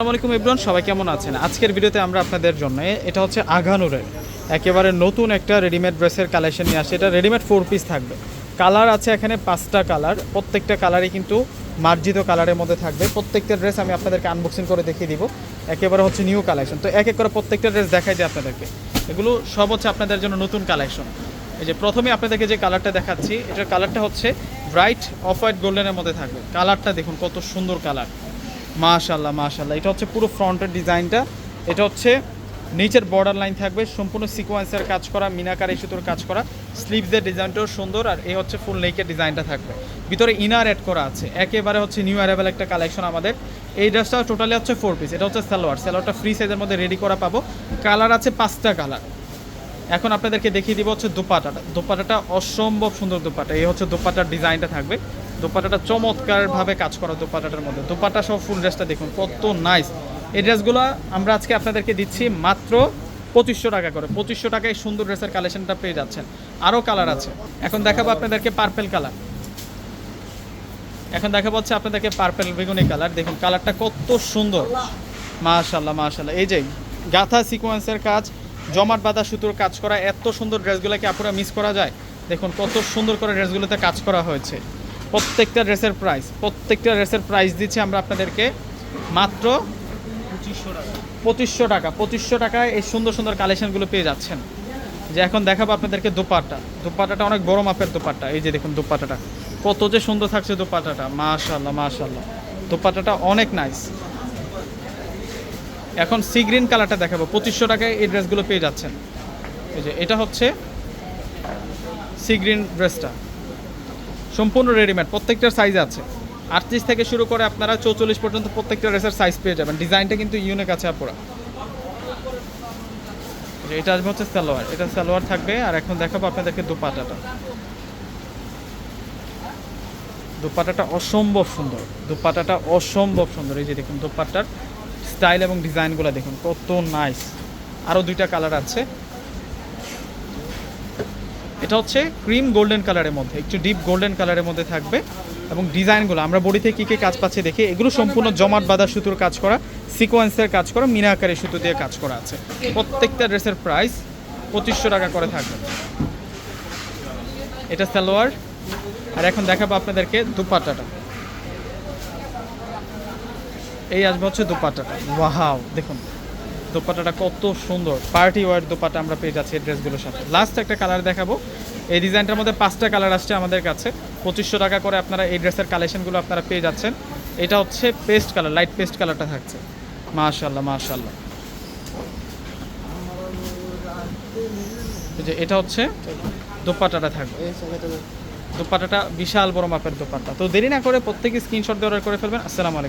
আসসালামু আলাইকুম ইব্রান, সবাই কেমন আছেন? আজকের ভিডিওতে আমরা আপনাদের জন্য, এটা হচ্ছে আঘানুরের একেবারে নতুন একটা রেডিমেড ড্রেসের কালেকশন নিয়ে আসে এটা রেডিমেড ফোর পিস থাকবে। কালার আছে এখানে পাঁচটা কালার প্রত্যেকটা কালারই কিন্তু মার্জিত কালারের মধ্যে থাকবে। প্রত্যেকটা ড্রেস আমি আপনাদেরকে আনবক্সিং করে দেখিয়ে দিব। একেবারে হচ্ছে নিউ কালেকশন তো এক এক করে প্রত্যেকটা ড্রেস দেখাই দিই আপনাদেরকে। এগুলো সব হচ্ছে আপনাদের জন্য নতুন কালেকশন এই যে প্রথমে আপনাদেরকে যে কালারটা দেখাচ্ছি, এটার কালারটা হচ্ছে ব্রাইট অফ হোয়াইট গোল্ডেনের মধ্যে থাকবে। কালারটা দেখুন কত সুন্দর কালার মাশাল্লাহ মাশাল্লাহ এটা হচ্ছে পুরো ফ্রন্টের ডিজাইনটা। এটা হচ্ছে নিচের বর্ডার লাইন থাকবে, সম্পূর্ণ সিকোয়েন্সের কাজ করা, মিনাকার সুতোর কাজ করা। স্লিভসের ডিজাইনটাও সুন্দর আর এই হচ্ছে ফুল নেকের ডিজাইনটা থাকবে। ভিতরে ইনার অ্যাড করা আছে। একেবারে হচ্ছে নিউ অ্যারাইভেল একটা কালেকশন আমাদের। এই ড্রেসটা টোটালি হচ্ছে ফোর পিস এটা হচ্ছে সালোয়ার। সালোয়ারটা ফ্রি সাইজের মধ্যে রেডি করা পাবো। কালার আছে পাঁচটা কালার এখন আপনাদেরকে দেখিয়ে দিব হচ্ছে দোপাটাটা। দোপাটাটা অসম্ভব সুন্দর দোপাটা। এই হচ্ছে দোপাটার ডিজাইনটা থাকবে। দোপাটাটা চমৎকারভাবে কাজ করা দোপাটাটার মধ্যে। দোপাটা সব ফুল ড্রেসটা দেখুন, কত নাইস এই ড্রেসগুলো আমরা আজকে আপনাদেরকে দিচ্ছি মাত্র পঁচিশশো টাকা করে। পঁচিশশো টাকায় সুন্দর ড্রেসের কালেকশনটা পেয়ে যাচ্ছেন। আরও কালার আছে। এখন দেখাবো আপনাদেরকে পার্পেল কালার এখন দেখা পাচ্ছে আপনাদেরকে পার্পেল বেগুনি কালার দেখুন কালারটা কত সুন্দর। মাশাল্লাহ মাশাল্লাহ এই যে, গাথা সিকোয়েন্সের কাজ, জমাট বাঁধা সুতোর কাজ করা, এত সুন্দর ড্রেসগুলোকে আপুরা মিস করা যায়। দেখুন, কত সুন্দর করে ড্রেসগুলোতে কাজ করা হয়েছে। প্রত্যেকটা ড্রেসের প্রাইস প্রত্যেকটা ড্রেসের প্রাইস দিচ্ছি আমরা আপনাদেরকে মাত্র পঁচিশশো টাকা। পঁচিশশো টাকা পঁচিশশো টাকায় এই সুন্দর সুন্দর কালেকশনগুলো পেয়ে যাচ্ছেন। যে এখন দেখাবো আপনাদেরকে দোপাট্টা। দোপাট্টাটা অনেক বড় মাপের দোপাট্টা। এই যে দেখুন দোপাট্টাটা। কত যে সুন্দর থাকছে দোপাট্টাটা। মাশাল্লাহ মাশাল্লাহ দোপাট্টাটা অনেক নাইস এখন সি গ্রিন কালারটা দেখাবো। পঁচিশশো টাকায় এই ড্রেসগুলো পেয়ে যাচ্ছেন। এই যে এটা হচ্ছে সি গ্রিন ড্রেসটা সম্পূর্ণ রেডিমেড প্রত্যেকটার সাইজ আছে। আটত্রিশ থেকে শুরু করে আপনারা চৌচল্লিশ পর্যন্ত প্রত্যেকটা ড্রেসের সাইজ পেয়ে যাবেন। ডিজাইনটা কিন্তু ইউনিক আছে আপুরা। যে এটা আসবে হচ্ছে সালোয়ার। এটা সালোয়ার থাকবে, আর এখন দেখাবো আপনাদেরকে দুপাটাটা। দুপাটাটা অসম্ভব সুন্দর। দুপাটাটা অসম্ভব সুন্দর। এই যে দেখুন, দুপাটার স্টাইল এবং ডিজাইনগুলো দেখুন, কত নাইস আরও দুইটা কালার আছে। এটা হচ্ছে ক্রিম গোল্ডেন কালারের মধ্যে, একটু ডিপ গোল্ডেন কালারের মধ্যে থাকবে এবং ডিজাইনগুলো, আমরা বডিতে কী কী কাজ পাচ্ছি দেখি, এগুলো সম্পূর্ণ জমাট বাঁধা সুতোর কাজ করা সিকোয়েন্সের কাজ করা, মিনা সুতো দিয়ে কাজ করা আছে। প্রত্যেকটা ড্রেসের প্রাইস পঁচিশশো টাকা করে থাকবে। এটা সালোয়ার, আর এখন দেখাবো আপনাদেরকে দুপাট্টাটা। এই আসবে হচ্ছে দুপাট্টাটা। ওয়াহাও দেখুন। দোপাট্টাটা কত সুন্দর। পার্টি ওয়ার দোপাটা আমরা পেয়ে যাচ্ছি এই ড্রেসগুলোর সাথে। লাস্ট একটা কালার দেখাবো। এই ডিজাইনটার মধ্যে পাঁচটা কালার আসছে আমাদের কাছে। পঁচিশশো টাকা করে আপনারা এই ড্রেসের কালেকশনগুলো আপনারা পেয়ে যাচ্ছেন। এটা হচ্ছে পেস্ট কালার লাইট পেস্ট কালারটা থাকছে। মাশাল্লাহ মাশাল্লাহ যে এটা হচ্ছে দোপাটাটা থাকবে। দোপাটাটা বিশাল বড় মাপের দোপাট্টা। তো দেরি না করে প্রত্যেকে স্ক্রিনশট দিয়ে অর্ডার করে ফেলবেন। আসসালামু আলাইকুম।